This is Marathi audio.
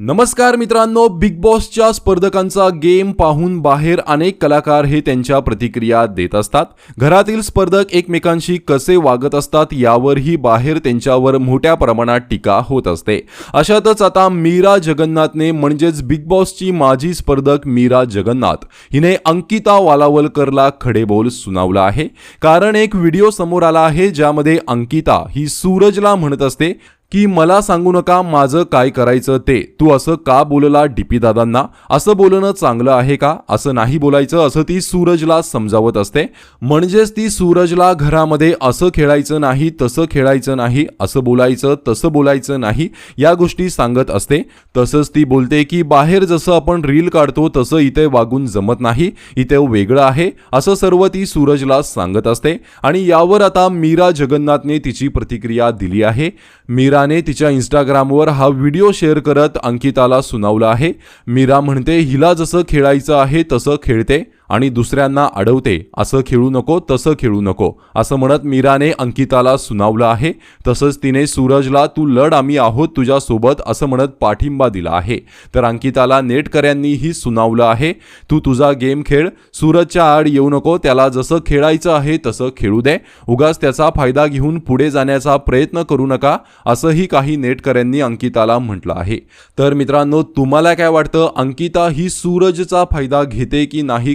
नमस्कार मित्रांनो बिग बॉसच्या स्पर्धकांचा गेम पाहून बाहेर अनेक कलाकार हे त्यांच्या प्रतिक्रिया देत असतात. घरातील स्पर्धक एकमेकांशी कसे वागत असतात यावरही बाहेर त्यांच्यावर मोठ्या प्रमाणात टीका होत असते. अशातच आता मीरा जगन्नाथने म्हणजेच बिग बॉसची माजी स्पर्धक मीरा जगन्नाथ हिने अंकिता वालावलकरला खडेबोल सुनावला आहे. कारण एक व्हिडिओ समोर आला आहे ज्यामध्ये अंकिता ही सूरजला म्हणत असते की मला सांगू नका माझं काय करायचं ते. तू असं का बोलला डीपी दादांना? असं बोलणं चांगलं आहे का? असं नाही बोलायचं असं ती सूरजला समजावत असते. म्हणजेच ती सूरजला घरामध्ये असं खेळायचं नाही तसं खेळायचं नाही असं बोलायचं तसं बोलायचं नाही या गोष्टी सांगत असते. तसंच ती बोलते की बाहेर जसं आपण रील काढतो तसं इथे वागून जमत नाही इथे वेगळं आहे असं सर्व ती सूरजला सांगत असते. आणि यावर आता मीरा जगन्नाथने तिची प्रतिक्रिया दिली आहे. मीरा मीराने तिच्या इंस्टाग्रामवर हा व्हिडिओ शेअर करत अंकिताला सुनावला आहे. मीरा म्हणते हिला जसं खेळायचं आहे तसं खेळते. आणि दुसऱ्यांना अडवते असं खेळू नको तसं खेळू नको असं म्हणत मीराने अंकिताला सुनावलं आहे. तसंच तिने सूरजला तू लढ आम्ही आहोत तुझ्यासोबत असं म्हणत पाठिंबा दिला आहे. तर अंकिताला नेटकऱ्यांनीही सुनावलं आहे. तू तुझा गेम खेळ सूरजच्या आड येऊ नको त्याला जसं खेळायचं आहे तसं खेळू दे. उगाच त्याचा फायदा घेऊन पुढे जाण्याचा प्रयत्न करू नका असंही काही नेटकऱ्यांनी अंकिताला म्हटलं आहे. तर मित्रांनो तुम्हाला काय वाटतं? अंकिता ही सूरजचा फायदा घेते की नाही?